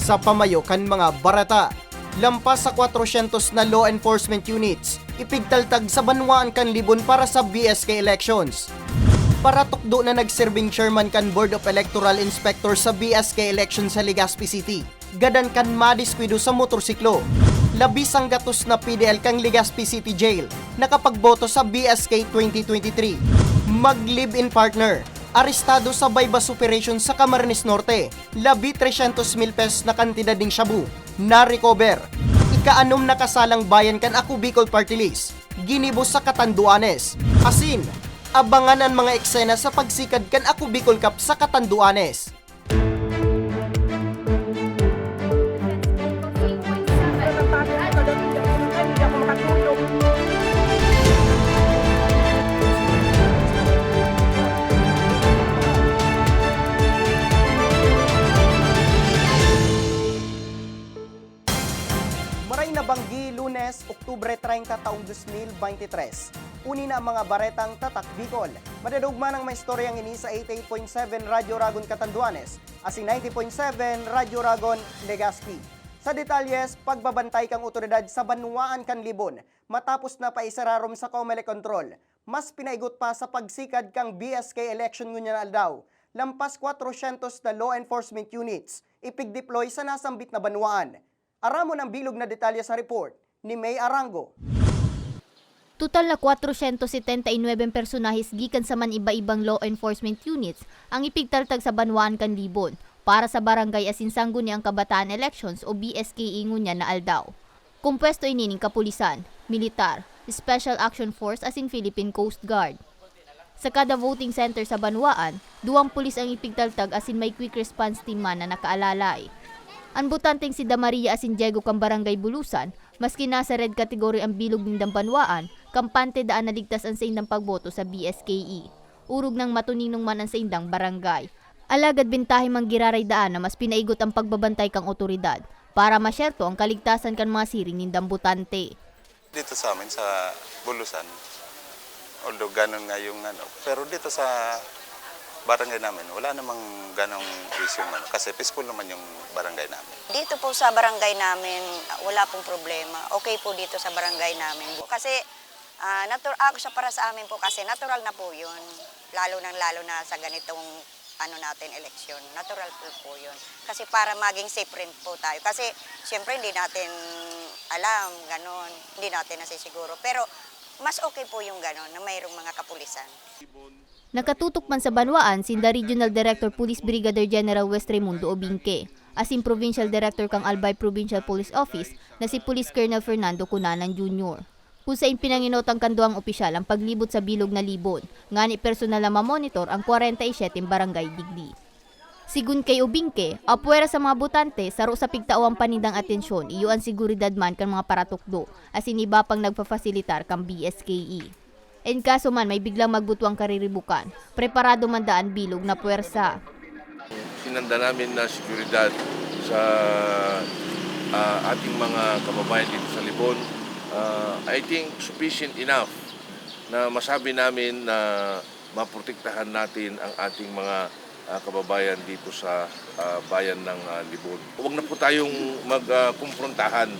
sa pamayo kan mga barata. Lampas sa 400 na law enforcement units, ipigtaltag sa banwaan kan libon para sa BSK elections. Para tukdo na nagserving chairman kan Board of Electoral Inspectors sa BSK election sa Legazpi City. Gadan kan madiskwido sa motorsiklo. Labis ang gatos na PDL kang Legazpi City Jail nakapagboto sa BSK 2023. Mag-live-in partner. Arestado sa bypass operation sa Camarines Norte. Labi 300 mil pesos na kantidad ng shabu. Na-recover. Ikaanom na kasalang bayan kan Ako Bicol Party List. Ginibo sa Katanduanes. Asin, abangan ang mga eksena sa pagsikad kan Ako Bicol Cup sa Katanduanes. 30 taong 2023. Uni na mga baretang tatak Bicol. Madadugman ang may istoryang ini sa 88.7 Radyo Ragon Catanduanes, asing 90.7 Radyo Ragon Legazpi. Sa detalyes, pagbabantay kang otoridad sa Banwaan kan Libon matapos na paisararom sa Comelec Control. Mas pinaigot pa sa pagsikad kang BSK election ngunya na aldaw. Lampas 400 na law enforcement units ipigdeploy sa nasambit na Banwaan. Aramo ng bilog na detalye sa report ni May Arango. Total na 479 personahis gikan sa man iba-ibang law enforcement units ang ipigtaltag sa Banwaan kan Libon para sa barangay Asinsanggo ni ang Kabataan Elections o BSK ngunya na aldaw. Kumpwesto ini ning kapulisan, militar, Special Action Force as in Philippine Coast Guard. Sa kada voting center sa Banwaan, duwang pulis ang ipigtaltag asin may quick response team man na nakaalalay. Ang butanteng si Damaria asin Diego kang barangay Bulusan, maski nasa red category ang bilog ng Dambanwaan, kampante daan naligtas ang sa indang pagboto sa BSKE. Urog ng matuninong man ang sa indang barangay. Alagad bintahe mang giraray daan na mas pinaigot ang pagbabantay kang otoridad para masyerto ang kaligtasan kan mga siring ng dambutante. dito sa amin sa Bulusan. Although ganun nga yung ano. Pero dito sa barangay namin, wala namang ganong issue ano. Kasi peaceful naman yung barangay namin. Dito po sa barangay namin, wala pong problema. Okay po dito sa barangay namin. Kasi ah, natural, ako siya para sa amin po kasi natural na po yun. Lalo nang lalo na sa ganitong ano natin, eleksyon. Natural po po yun. Kasi para maging safe rin po tayo. Kasi siyempre hindi natin alam, ganon. Hindi natin nasisiguro. Pero mas okay po yung ganon na mayroong mga kapulisan. Nakatutok man sa Banwaan, sinda Regional Director Police Brigadier General West Raimundo Obinque, asin Provincial Director kang Albay Provincial Police Office na si Police Colonel Fernando Cunanan Jr. Kung sa pinanginotang kanduang opisyal ang paglibot sa bilog na libon, ngani personal na mamonitor ang 47 barangay digdi. Sigun kay Ubingke, apuera sa mga butante, saro sa pigtaawang panindang atensyon, iyo ang seguridad man kan mga paratukdo, asin iba pang nagpafasilitar kang BSKE. En kaso man may biglang magbutuang kariribukan, preparado man daan bilog na puwersa. sinanda namin na seguridad sa ah, ating mga kababayan dito sa Libon. Ah, I think sufficient enough na masabi namin na maprotektahan natin ang ating mga ah, kababayan dito sa ah, bayan ng ah, Libon. Huwag na po tayong magkumprontahan.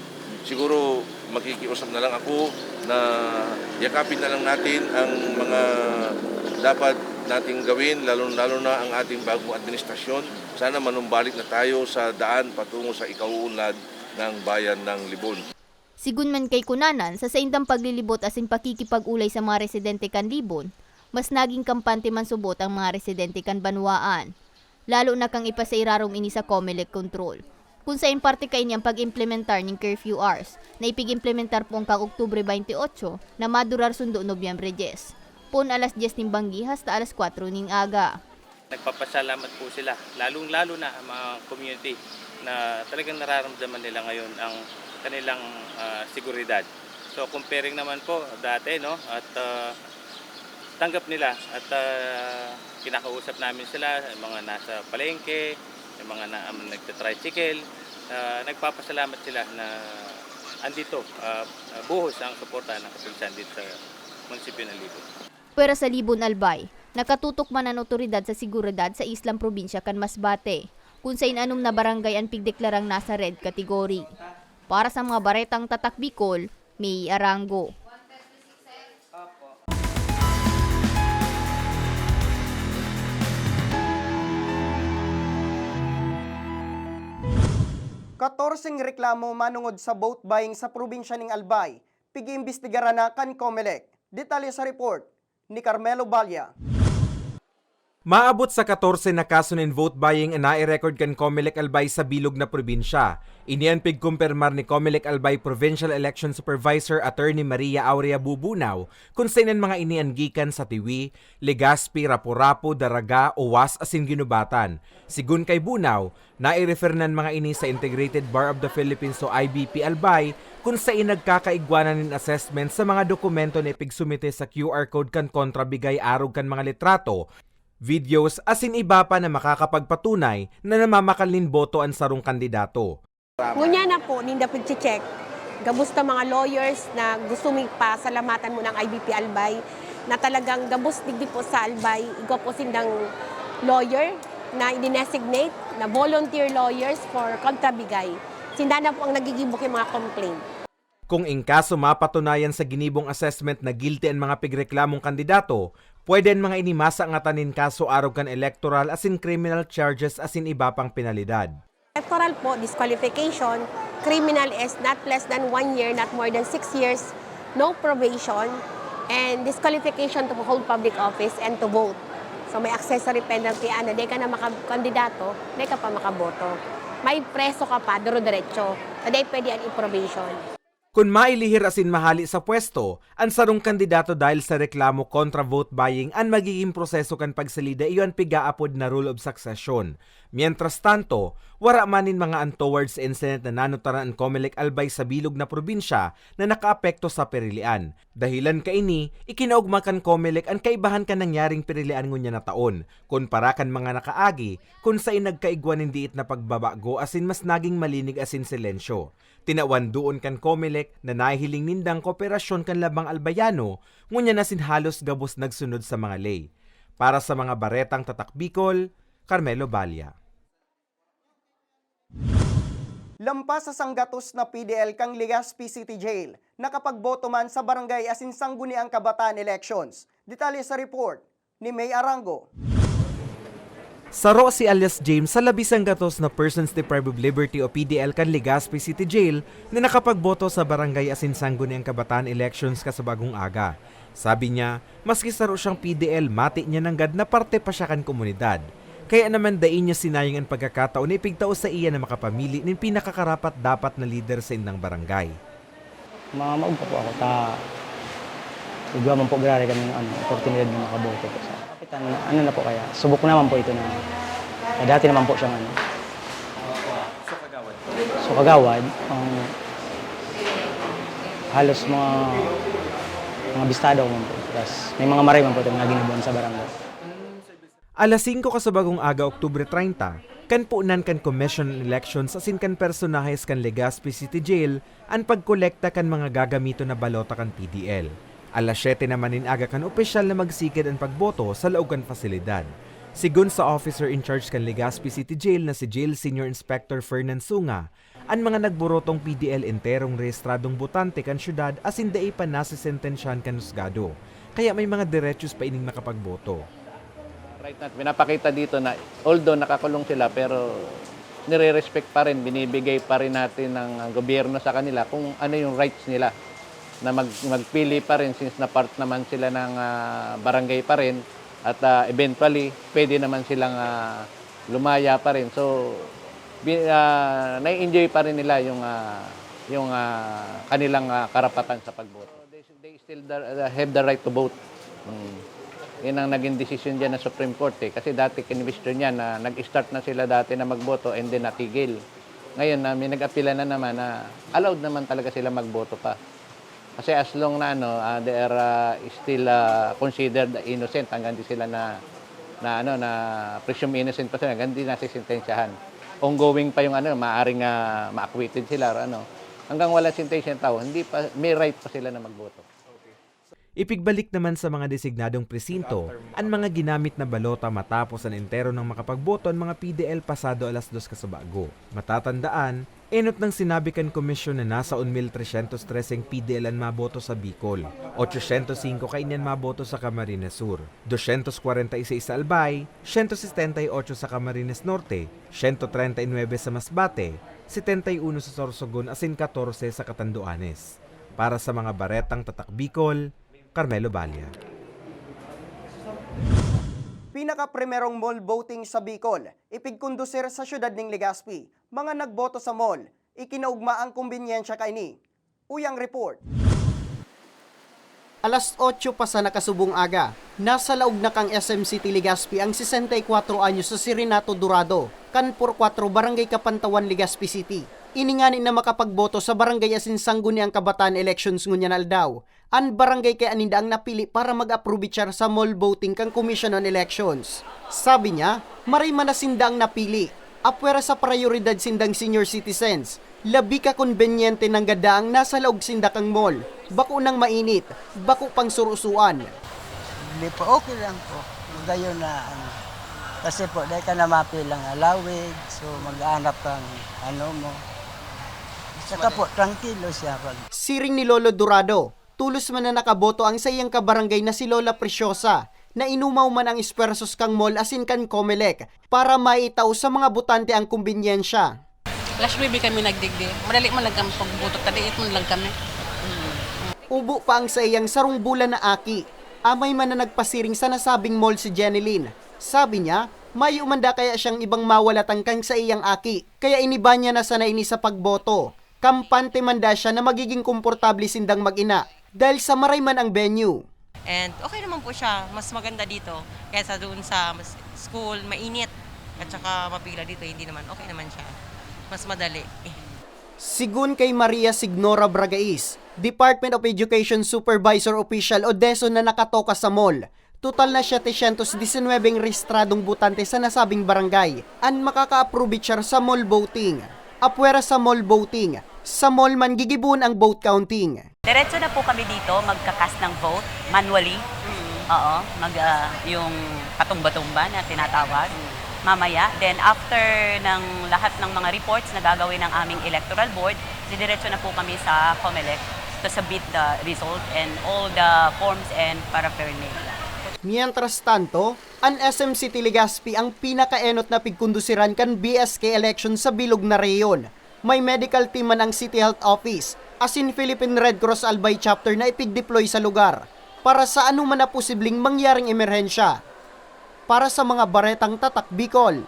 Siguro makikiusap na lang ako na yakapin na lang natin ang mga dapat nating gawin, lalo-lalo na ang ating bagong administrasyon. Sana manumbalik na tayo sa daan patungo sa ikauunlad ng bayan ng Libon. Sigun man kay kunanan, sa saindang paglilibot asin pakikipag-ulay sa mga residente kan Libon, mas naging kampante man subot ang mga residente kan Banwaan. Lalo na kang ipasairarom ini sa Comelec Control. Kung sa parte kay niyang pag-implementar ng curfew hours, na ipig-implementar po ang kang Oktubre 28 na madurar sundo Nobyembre 10. Pon alas 10 ng banggi hasta alas 4 ning aga. Nagpapasalamat po sila, lalong-lalo na ang mga community na talagang nararamdaman nila ngayon ang kanilang ah, seguridad. So comparing naman po dati no at ah, tanggap nila at ah, kinakausap namin sila mga nasa palengke, yung mga na, um, nagta-tricycle, ah, nagpapasalamat sila na andito ah, buhos ang suporta ng kapulisan dito sa munisipyo ng Libon. Pero sa Libon Albay, nakatutok man ang otoridad sa seguridad sa Islam Probinsya kan Masbate. kung sa inanom na barangay ang pigdeklarang nasa red category. Para sa mga baretang tatak Bicol, May Arango. Katorseng reklamo manungod sa boat buying sa probinsya ng Albay. Pigi-imbestigaran na kan Comelec. Detalye sa report ni Carmelo Balya. Maabot sa 14 na kaso ng vote buying na i-record kan Comelec Albay sa bilog na probinsya. Iniyan pigkumpirmar ni Comelec Albay Provincial Election Supervisor Attorney Maria Aurea Bubunaw kung sainan mga inian gikan sa Tiwi, Legazpi, Rapu-Rapu, Daraga, Uwas asin Ginubatan. Sigun kay Bunaw, nai-refer nan mga ini sa Integrated Bar of the Philippines o IBP Albay kung sa nagkakaigwanan ng assessment sa mga dokumento na ipigsumite sa QR code kan kontrabigay arog kan mga litrato videos asin iba pa na makakapagpatunay na namamakalin boto ang sarong kandidato. Ngunya na po, ninda check Gabusta mga lawyers na gusto pa salamatan mo ng IBP Albay na talagang gabus digdi po sa Albay, igo po sindang lawyer na i-designate na volunteer lawyers for kontrabigay. Sinda na po ang nagigibok yung mga complaint. Kung in kaso mapatunayan sa ginibong assessment na guilty ang mga pigreklamong kandidato, pwede mga inimasa ang atanin kaso arog kan electoral asin criminal charges asin iba pang penalidad. Electoral po, disqualification. Criminal is not less than one year, not more than six years, no probation, and disqualification to hold public office and to vote. So may accessory penalty, ano, di ka na makakandidato, di ka pa makaboto. May preso ka pa, duro-diretso. So di pwede ang i-probation. Kung mailihir asin mahali sa pwesto, ang sarong kandidato dahil sa reklamo kontra vote buying ang magiging proseso kan pagsalida iyon pigaapod na rule of succession. Mientras tanto, wara manin mga untowards incident na nanutaran ang Comelec Albay sa bilog na probinsya na nakaapekto sa perilian. Dahilan ka ini, ikinaugma kan Comelec ang kaibahan kan nangyaring perilian ngunya na taon, kun para kan mga nakaagi, kung sa inagkaigwanin diit na pagbabago asin mas naging malinig asin silensyo. Tinawan doon kan Comelec na nahihiling nindang kooperasyon kan labang albayano, ngunya na sinhalos gabos nagsunod sa mga lay. Para sa mga baretang tatak Bicol, Carmelo Balya. Lampas sa sanggatos na PDL kang Legazpi City Jail, nakapagboto man sa barangay asin sangguniang kabataan elections. Detalye sa report ni May Arango. Saro si alias James sa labisang gatos na Persons Deprived of Liberty o PDL kan Legazpi City Jail na nakapagboto sa barangay asin sangguniang kabataan elections kasabagong aga. Sabi niya, maski saro siyang PDL, mati niya ng gad na parte pa siya kan komunidad. Kaya naman dain niya sinayang ang pagkakataon na ipigtao sa iya na makapamili ng pinakakarapat dapat na leader sa indang barangay. mga maugpa po ako ta man po grare kami ng ano, oportunidad na makaboto sa kapitan. Ano na po kaya? Subok naman po ito na eh, dati naman po siyang ano. So kagawad? So kagawad, ang halos mga mga bistado man po. Tapos may mga maray man po ito mga ginubuan sa barangay. Alas 5 kasabagong aga Oktubre 30, kan puunan kan Commission on Elections asin kan personahes kan Legazpi City Jail ang pagkolekta kan mga gagamito na balota kan PDL. Alas 7 naman in aga kan opisyal na magsikid ang pagboto sa laog kan fasilidad. Sigun sa officer in charge kan Legazpi City Jail na si Jail Senior Inspector Fernan Sunga, ang mga nagborotong PDL enterong rehistradong botante kan syudad asin dai pa nasisentensyahan kan husgado. Kaya may mga diretsos pa ining makapagboto. Right na, pinapakita dito na although nakakulong sila pero nire-respect pa rin, binibigay pa rin natin ng gobyerno sa kanila kung ano yung rights nila na mag, magpili pa rin since na part naman sila ng ah, barangay pa rin at ah, eventually pwede naman silang ah, lumaya pa rin. So ah, nai-enjoy pa rin nila yung ah, yung ah, kanilang ah, karapatan sa pagboto. They, they still the- have the right to vote. Mm. Yan ang naging decision dyan ng Supreme Court eh. Kasi dati kinwestiyon niya na nag-start na sila dati na magboto and then natigil. Ngayon na may nag-apila na naman na allowed naman talaga sila magboto pa. Kasi as long na ano, ah, they are ah, still ah, considered innocent hanggang di sila na na ano na presume innocent pa sila, hanggang di nasisintensyahan. Ongoing pa yung ano, maaring uh, ma-acquitted sila or ano. Hanggang wala sentensya tao, hindi pa may right pa sila na magboto. Ipigbalik naman sa mga designadong presinto ang mga ginamit na balota matapos ang entero ng makapagboto ang mga PDL pasado alas 2 kasabago. Matatandaan, enot ng sinabi kan komisyon na nasa 1,313 PDL ang maboto sa Bicol, 805 kainyan maboto sa Camarines Sur, 246 sa Albay, 178 sa Camarines Norte, 139 sa Masbate, 71 sa Sorsogon asin 14 sa Catanduanes. Para sa mga baretang tatak Bicol, Carmelo Balya. Pinaka-primerong mall voting sa Bicol, ipigkondusir sa syudad ng Legazpi. Mga nagboto sa mall, ikinaugma ang kumbinyensya kaini. Uyang report. Alas 8 pa sa nakasubong aga, nasa laog na kang SM City Legazpi ang 64 anyos sa Sirinato Dorado, Kanpur 4 Barangay Kapantawan Legazpi City. Ininganin na makapagboto sa barangay asin sangguni ang kabataan elections ngunya aldaw. An barangay kay aninda ang napili para mag-approve char sa mall voting kang Commission on Elections. Sabi niya, maray man na sinda ang napili. Apwera sa prioridad sindang senior citizens. Labi ka konbenyente ng gadaang nasa laog sinda kang mall. Bako nang mainit, bako pang surusuan. Hindi po, okay lang po. Gayon na ano. Kasi po, dahil ka na mapilang alawig, so mag-aanap kang ano mo. Saka po, tranquilo siya. Pag Siring ni Lolo Dorado, tulos man na nakaboto ang sayang kabarangay na si Lola Preciosa na inumaw man ang espersos kang mall asin kan Comelec para maitaw sa mga butante ang kumbinyensya. Flash baby kami nagdigdi. Madali man lang kami pagbutot. Tadiit man lang kami. Ubo pa ang sayang sarong bulan na aki. Amay man na nagpasiring sa nasabing mall si Jeneline. Sabi niya, may umanda kaya siyang ibang mawalatang kang sa iyang aki. Kaya iniba niya na sana ini sa pagboto. Kampante manda siya na magiging komportable sindang mag-ina dahil sa maray man ang venue. And okay naman po siya. Mas maganda dito kaysa doon sa school, mainit. At saka mapila dito, hindi naman. Okay naman siya. Mas madali. Sigun kay Maria Signora Bragais, Department of Education Supervisor Official o DESO na nakatoka sa mall. Total na 719 rehistradong butante sa nasabing barangay ang makaka-approve sa mall voting. Apwera sa mall voting, sa mall man gigibun ang vote counting. Diretso na po kami dito magkakas ng vote manually. Oo, mag ah, yung patumba-tumba na tinatawag. Mamaya, then after ng lahat ng mga reports na gagawin ng aming electoral board, didiretso na po kami sa COMELEC to submit the result and all the forms and paraphernalia. Mientras tanto, ang SM City Legazpi ang pinakaenot na pigkundusiran kan BSK election sa bilog na reyon. May medical team man ang City Health Office, as in Philippine Red Cross Albay chapter na ipig-deploy sa lugar para sa anuman na posibleng mangyaring emerhensya. Para sa mga baretang tatak Bicol,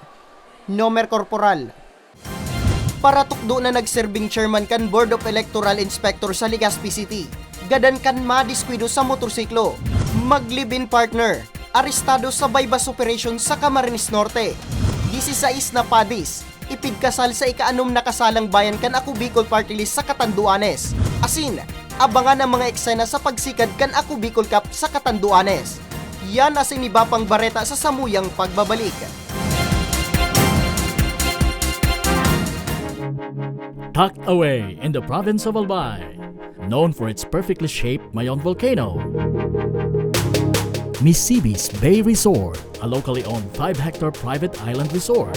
Nomer Corporal. Para tukdo na nagserbing chairman kan Board of Electoral Inspector sa Legazpi City, gadan kan madiskwito sa motorsiklo, maglibin partner, arestado sa bypass operation sa Camarines Norte, 16 na padis, ipigkasal sa ikaanom na kasalang bayan kan Ako Bicol Party List sa Catanduanes. Asin, abangan ang mga eksena sa pagsikad kan Ako Bicol Cup sa Catanduanes. Yan as iniba pang bareta sa samuyang pagbabalik. tucked away in the province of Albay, known for its perfectly shaped Mayon volcano. Misibis Bay Resort, a locally owned 5-hectare private island resort.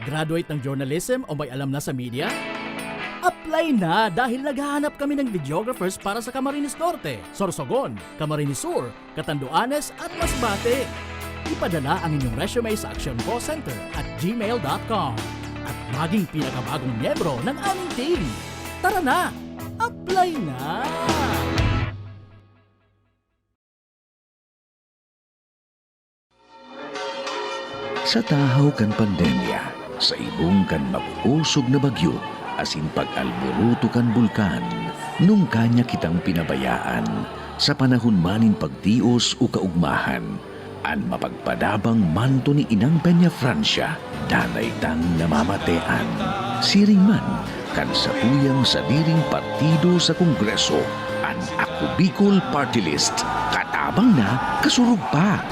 Graduate ng journalism o may alam na sa media? Apply na dahil naghahanap kami ng videographers para sa Camarines Norte, Sorsogon, Camarines Sur, Catanduanes at Masbate. Ipadala ang inyong resume sa Action Call Center at gmail.com at maging pinakabagong miyembro ng aming team. Tara na! Apply na! Sa tahaw kan pandemya, sa ibong kan makusog na bagyo, asin pag-alboruto kan bulkan, nung kanya kitang pinabayaan, sa panahon manin pagtios o kaugmahan, an mapagpadabang manto ni Inang Peña Francia, danay tang namamatean. Siring man, kan sa tuyang sa diring partido sa Kongreso, an Ako Bicol Party List, katabang na kasurug pa.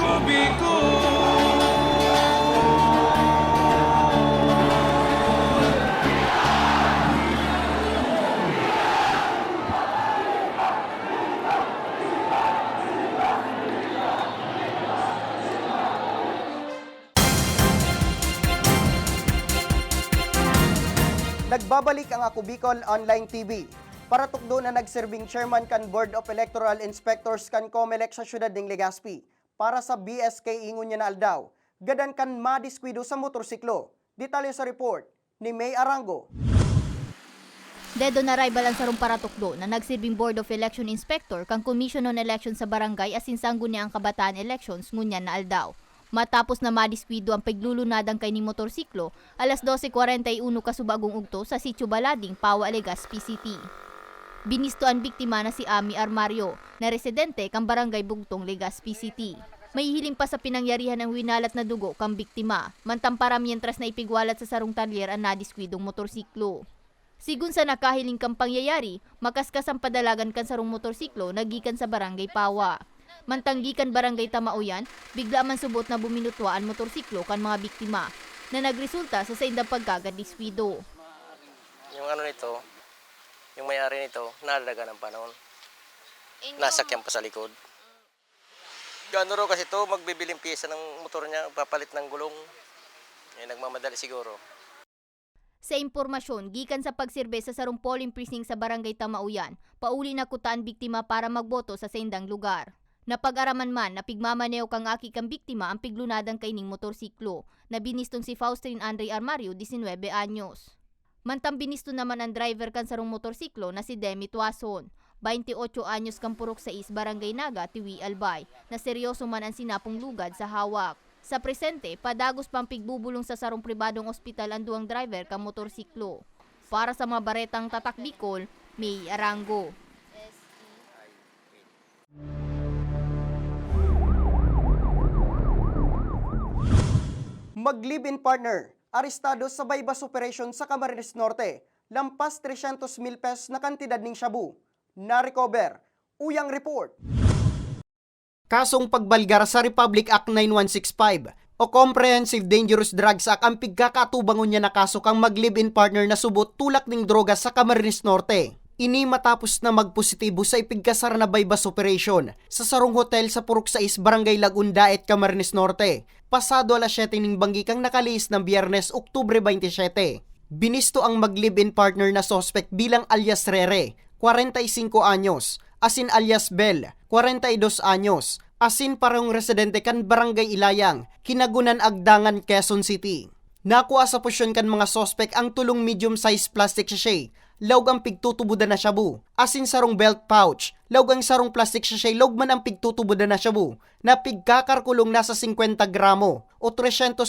Nagbabalik ang Ako Bicol Online TV. Para tukdo na nagserving chairman kan Board of Electoral Inspectors kan COMELEC sa syudad ng Legazpi para sa BSK ingon niya na aldaw. Gadan kan madiskwido sa motorsiklo. Detalye sa report ni May Arango. Dedo na rival ang sarong paratukdo na nagsirbing Board of Election Inspector kang Commission on Election sa barangay asin sanggo niya ang kabataan elections ngunyan na aldaw. Matapos na madiskwido ang paglulunadang kay ni motorsiklo, alas 12.41 kasubagong ugto sa Sitio Balading, Pawa, Legazpi City. Binisto ang biktima na si Ami Armario, na residente kang barangay Bugtong, Legazpi City. May hiling pa sa pinangyarihan ng winalat na dugo kang biktima, mantampara mientras na ipigwalat sa sarong talyer ang nadiskwidong motorsiklo. Sigun sa nakahiling kang pangyayari, makaskas ang padalagan kan sarong motorsiklo nagikan sa barangay Pawa. Mantanggikan barangay Tamauyan, bigla man subot na buminutwa ang motorsiklo kan mga biktima na nagresulta sa saindang pagkagadiswido. Yung ano nito, yung may-ari nito, nalalaga ng panahon. Nasakyan pa sa likod. Gano raw kasi to magbibiling pyesa ng motor niya, papalit ng gulong. Eh, nagmamadali siguro. Sa impormasyon, gikan sa pagsirbe sa sarong polling precinct sa barangay Tamauyan, pauli na kutaan biktima para magboto sa saindang lugar. Napag-araman man na pigmamaneo kang aki kang biktima ang piglunadang kaining motorsiklo na binistong si Faustine Andre Armario, 19 anyos. Mantang binisto naman ang driver kan sarong motorsiklo na si Demi Tuason, 28 anyos kang purok sa is Barangay Naga, Tiwi Albay, na seryoso man ang sinapong lugad sa hawak. Sa presente, padagos pang pigbubulong sa sarong pribadong ospital ang duwang driver kang motorsiklo. Para sa mga baretang tatak Bicol, May Arango. Mag-live-in partner, arestado sa bypass operation sa Camarines Norte. Lampas 300 mil pesos na kantidad ng shabu. Na-recover. Uyang report. Kasong pagbalgar sa Republic Act 9165 o Comprehensive Dangerous Drugs Act ang pigkakatubangon niya na kaso kang mag-live-in partner na subot tulak ng droga sa Camarines Norte. Ini matapos na magpositibo sa ipigkasar na bypass operation sa sarong hotel sa Purok 6 Barangay Lagunda at Camarines Norte. Pasado alas 7 ning banggi kang nakaliis ng Biyernes, Oktubre 27. Binisto ang mag-live-in partner na suspect bilang alias Rere, 45 anyos, asin alias Bell, 42 anyos, asin parang residente kan Barangay Ilayang, Kinagunan Agdangan, Quezon City. Nakuha sa posyon kan mga suspect ang tulong medium-sized plastic sachet, lawg ang pigtutubuda na shabu, asin sarong belt pouch, lawg sarong plastic sachet, lawg man ang pigtutubuda na shabu, na pigkakarkulong nasa 50 gramo o 340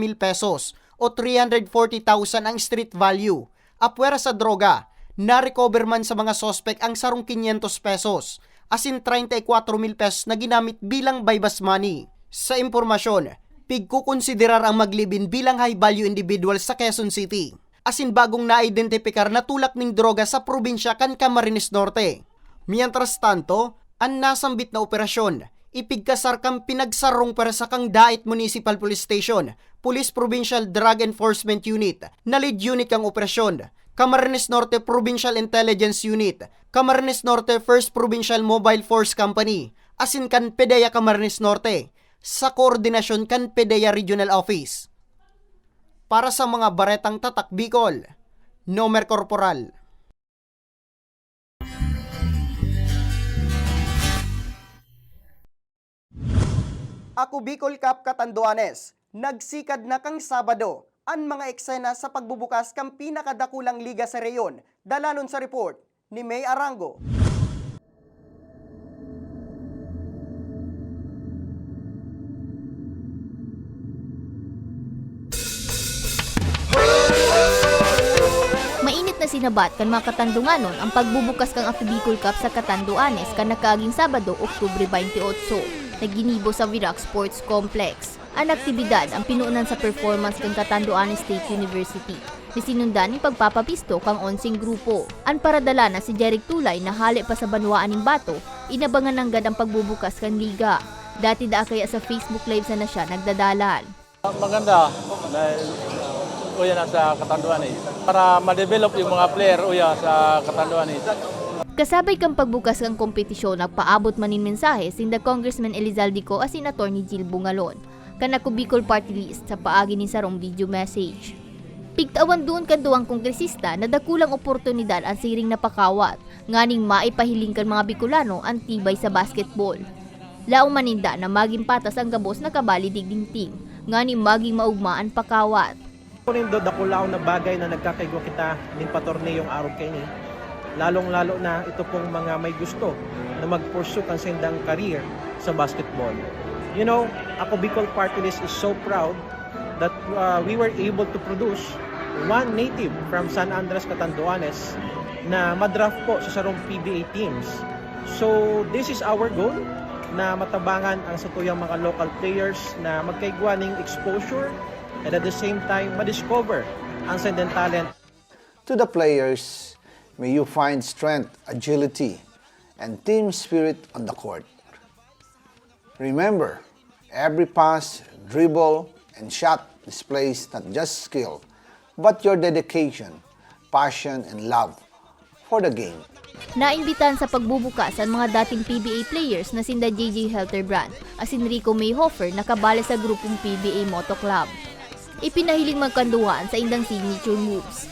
mil pesos o 340,000 ang street value. Apwera sa droga, na-recover man sa mga suspect ang sarong 500 pesos, asin 34 mil pesos na ginamit bilang bypass money. Sa impormasyon, pigkukonsiderar ang maglibin bilang high-value individual sa Quezon City. Asin bagong na-identifikar na tulak ng droga sa probinsya kan Camarines Norte. Mientras tanto, ang nasambit na operasyon, ipigkasar kang pinagsarong para sa kang Dait Municipal Police Station, Police Provincial Drug Enforcement Unit, na lead unit kang operasyon, Camarines Norte Provincial Intelligence Unit, Camarines Norte First Provincial Mobile Force Company, asin kan PDEA Camarines Norte, sa koordinasyon kan PDEA Regional Office para sa mga baretang tatak Bicol. Nomer Corporal. Ako Bicol Cap Katanduanes, nagsikad na kang Sabado ang mga eksena sa pagbubukas kang pinakadakulang liga sa reyon, dalanon sa report ni May Arango. Na sinabat kan mga katandunganon ang pagbubukas kang Ako Bicol Cup sa Katanduanes kan nakaaging Sabado, Oktubre 28, na ginibo sa Virac Sports Complex. Ang aktibidad ang pinuunan sa performance kang Catanduanes State University ni sinundan ni pagpapapisto kang onsing grupo. Ang paradala na si Jeric Tulay na hali pa sa banwaan ng bato, inabangan ng gad ang pagbubukas kang liga. Dati da kaya sa Facebook Live na siya nagdadalan. Maganda uya na sa Katanduan eh. Para ma-develop yung mga player uya sa Katanduan eh. Kasabay kang pagbukas ng kompetisyon nagpaabot manin mensahe sinda Congressman Elizalde as in Attorney Jill Bungalon kanako Bicol Party List sa paagi ni sarong video message. Pigtawan doon kan duwang kongresista na dakulang oportunidad ang siring na pakawat nganing maipahiling kan mga Bicolano ang tibay sa basketball. Laong maninda na maging patas ang gabos na kabali digding team nganing maging maugmaan pakawat. Rin do dakulaw na bagay na nagkakaigwa kita ning patorneyong araw kay. Lalong-lalo na ito pong mga may gusto na mag-pursue kan sindang career sa basketball. You know, ako Bicol Party is so proud that uh, we were able to produce one native from San Andres Catanduanes na madraft po sa sarong PBA teams. So this is our goal na matabangan ang satuyang mga local players na magkaigwa ng exposure and at the same time madiscover ang sending talent To the players, may you find strength, agility, and team spirit on the court. Remember, every pass, dribble, and shot displays not just skill, but your dedication, passion, and love for the game. Naimbitan sa pagbubukas ang mga dating PBA players na sinda JJ Helterbrand as in Rico Mayhofer na kabala sa grupong PBA Moto Club. Ipinahiling magkanduhan sa indang signature moves.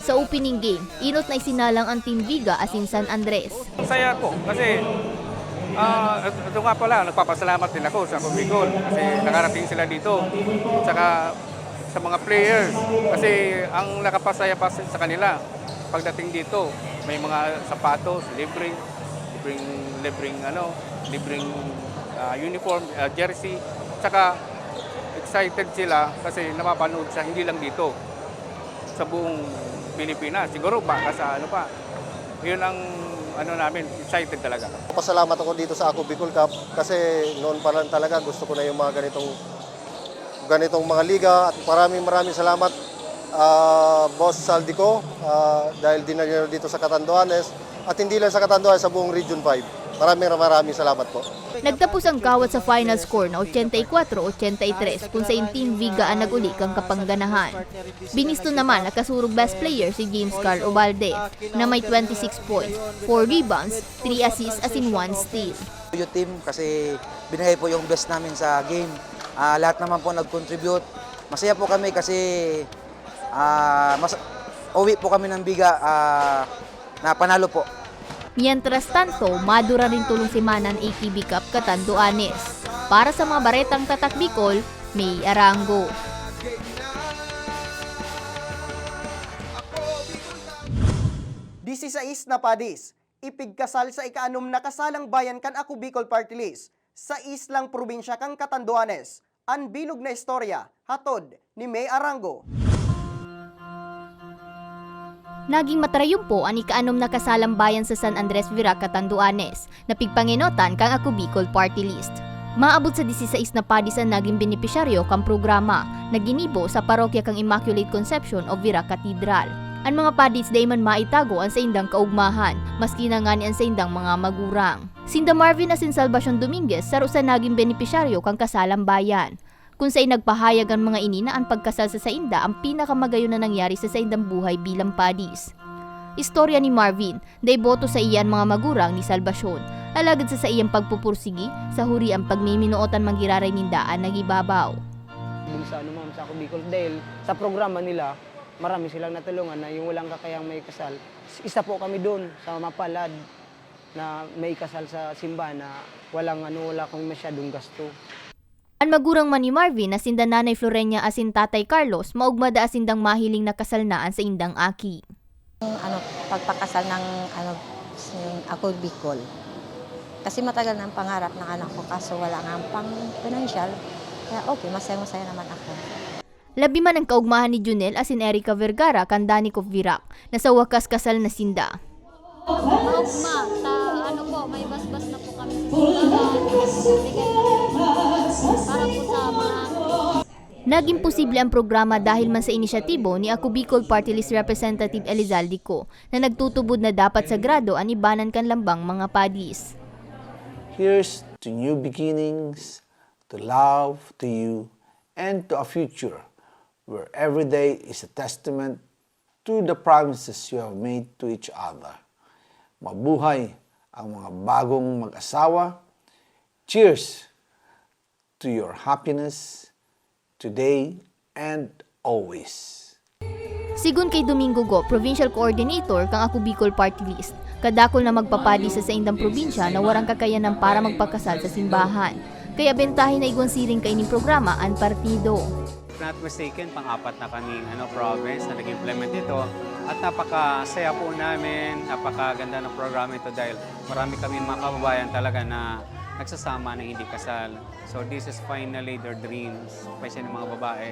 Sa opening game, inot na isinalang ang Team Viga as in San Andres. Saya ko kasi ah ito nga pala, nagpapasalamat din ako sa Bicol kasi nakarating sila dito. Tsaka sa mga players kasi ang nakapasaya pa sa kanila pagdating dito may mga sapatos, libreng, libreng, libreng ano, libreng ah, uniform, ah, jersey. Tsaka excited sila kasi napapanood sa hindi lang dito sa buong Pilipinas. Siguro baka sa ano pa. Yun ang ano namin, excited talaga. Pasalamat ako dito sa Ako Bicol Cup kasi noon pa lang talaga gusto ko na yung mga ganitong ganitong mga liga at maraming maraming salamat ah, Boss Saldico ah, dahil dinala dito sa Catanduanes at hindi lang sa Catanduanes sa buong Region 5. Maraming maraming salamat po. Nagtapos ang kawat sa final score na 84-83 kung sa Team Viga ang naguli kang kapangganahan. Binisto naman na kasurog best player si James Carl Ovalde na may 26 points, 4 rebounds, 3 assists as in 1 steal. Yung team kasi binigay po yung best namin sa game. Ah, lahat naman po nag-contribute. Masaya po kami kasi ah, mas uwi po kami ng biga ah, na panalo po. Mientras tanto, madura rin tulong si Manan ATB Cup Katanduanes. Para sa mga baretang tatak Bicol, May Arango. Disisais na padis, ipigkasal sa ikaanom na kasalang bayan kan ako Bicol Party List sa islang probinsya kang Catanduanes. Ang bilog na istorya, hatod ni May Arango. Naging matrayumpo ang ikaanom na kasalang bayan sa San Andres Virac, Catanduanes, na pigpanginotan kang ako Bicol Party List. Maabot sa 16 na padis ang naging benepisyaryo kang programa na ginibo sa parokya kang Immaculate Conception of Virac Cathedral. Ang mga padis day man maitago ang sa indang kaugmahan, maski na nga ang sa indang mga magurang. Sinda Marvin na sin Salvacion Dominguez sa naging benepisyaryo kang kasalang bayan. Kung sa'y nagpahayag ang mga ini na ang pagkasal sa Sainda ang pinakamagayon na nangyari sa Saindang buhay bilang padis. Istorya ni Marvin, day boto sa iyan mga magurang ni Salvacion, alagad sa sa iyang pagpupursigi, sa huri ang pagmiminuotan manggiraray nindaan nagibabaw. Dun sa ano ma'am, sa ako Bicol dahil sa programa nila, marami silang natulungan na yung walang kakayang may kasal. Isa po kami doon sa mapalad na may kasal sa simbahan na walang ano, wala kami masyadong gasto. Ang magurang man ni Marvin na sinda nanay Florenia asin tatay Carlos maugmada asindang mahiling na kasalnaan sa indang aki. ano, pagpakasal ng ano, yung ako Bicol. Kasi matagal na ang pangarap ng anak ko kaso wala nga ang pang financial. Kaya okay, masaya-masaya naman ako. Labi man ang kaugmahan ni Junel asin Erica Vergara kan Danikov Virac na sa wakas kasal na sinda. Maugma, ta, ano po, may basbas na po kami sa mga Naging posible ang programa dahil man sa inisyatibo ni Ako Bicol Party List Representative Elizalde Co na nagtutubod na dapat sa grado ang ibanan kan lambang mga padis. Here's to new beginnings, to love, to you, and to a future where every day is a testament to the promises you have made to each other. Mabuhay ang mga bagong mag-asawa. Cheers to your happiness today and always. Sigun kay Domingo Go, Provincial Coordinator kang Ako Bicol Party List, kadakol na magpapadi sa sa indang probinsya na warang kakayanan para magpakasal sa simbahan. Kaya bentahin na igwan siring kay ning programa ang partido. If not mistaken, pang-apat na kaming ano, province na nag-implement ito. At napakasaya po namin, napakaganda ng programa ito dahil marami kami mga kababayan talaga na nagsasama na hindi kasal. So this is finally their dreams, especially ng mga babae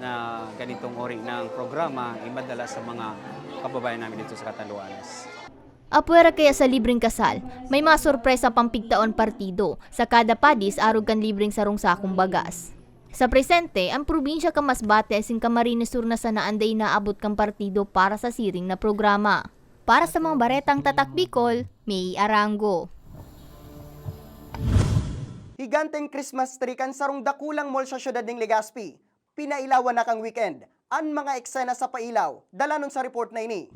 na ganitong ori ng programa imadala sa mga kababayan namin dito sa Cataluanes. Apwera kaya sa libreng kasal, may mga sorpresa pang pigtaon partido sa kada padis arog kan libreng sarong sakong bagas. Sa presente, ang probinsya ka Masbate sin Camarines Sur na sana anday naabot kang partido para sa siring na programa. Para sa mga baretang tatak Bicol, May Arango. Higanteng Christmas tree kan sarong dakulang mall sa syudad ng Legazpi. Pinailawan na kang weekend. Ang mga eksena sa pailaw, dala nun sa report na ini.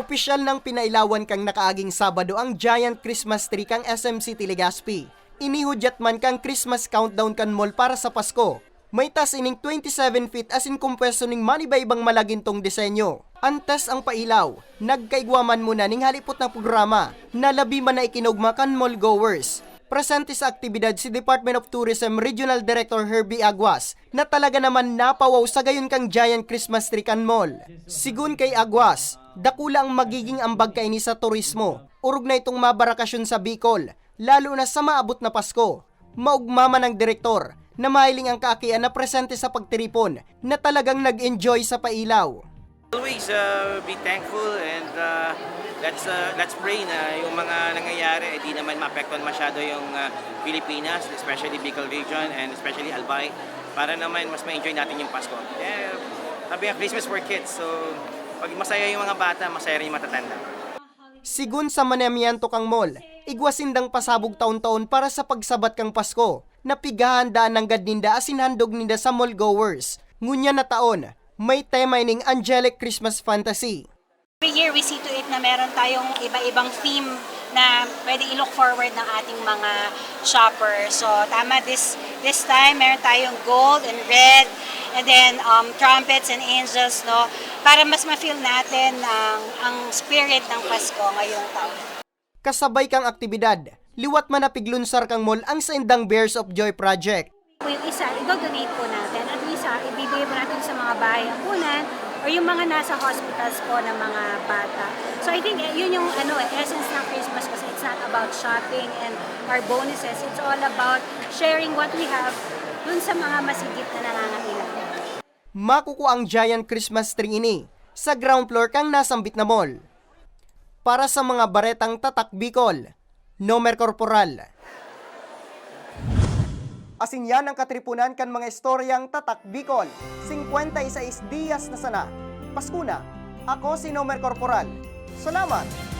Opisyal ng pinailawan kang nakaaging Sabado ang giant Christmas tree kang SM City Legazpi. Inihudyat man kang Christmas countdown kan mall para sa Pasko. May tas ining 27 feet as in kumpwesto ning maniba-ibang malagintong disenyo. Antes ang pailaw, nagkaigwaman muna ning halipot na programa na labi man na ikinugma kan mall goers. Presente sa aktibidad si Department of Tourism Regional Director Herbie Aguas na talaga naman napawaw sa gayon kang giant Christmas tree kan mall. Sigun kay Aguas, dakula ang magiging ambag kaini sa turismo. Urog na itong mabarakasyon sa Bicol, lalo na sa maabot na Pasko. Maugmama ng direktor na mahiling ang kaakian na presente sa pagtiripon na talagang nag-enjoy sa pailaw. Always uh, be thankful and uh, let's uh, let's pray na yung mga nangyayari hindi naman maapektuhan masyado yung uh, Pilipinas, especially Bicol region and especially Albay para naman mas ma-enjoy natin yung Pasko. Yeah, sabi nga Christmas for kids. So pag masaya yung mga bata, masaya rin yung matatanda. Sigun sa manemianto kang mall, igwasindang pasabog taon-taon para sa pagsabat kang Pasko, na pigahandaan ng gadninda asin handog ninda sa mall goers. Ngunya na taon, may tema ining Angelic Christmas Fantasy. Every year we see to it na meron tayong iba-ibang theme na pwede i-look forward ng ating mga shoppers. So tama this this time meron tayong gold and red and then um, trumpets and angels no para mas ma-feel natin ang ang spirit ng Pasko ngayong taon. Kasabay kang aktibidad, liwat man na piglunsar kang mall ang sa indang Bears of Joy Project. Yung isa, i-donate po natin at yung isa, ibibigay po natin sa mga bahay ampunan or yung mga nasa hospitals po ng mga bata. So I think eh, yun yung ano, essence ng Christmas kasi it's not about shopping and our bonuses. It's all about sharing what we have dun sa mga masigit na nangangailangan. Makuku ang giant Christmas tree ini sa ground floor kang nasambit na mall. Para sa mga baretang tatak Bicol, Nomer Corporal. Asin yan ang katripunan kan mga istoryang tatak Bicol. 56 diyas na sana. Pasko na. Ako si Nomer Corporal. Salamat!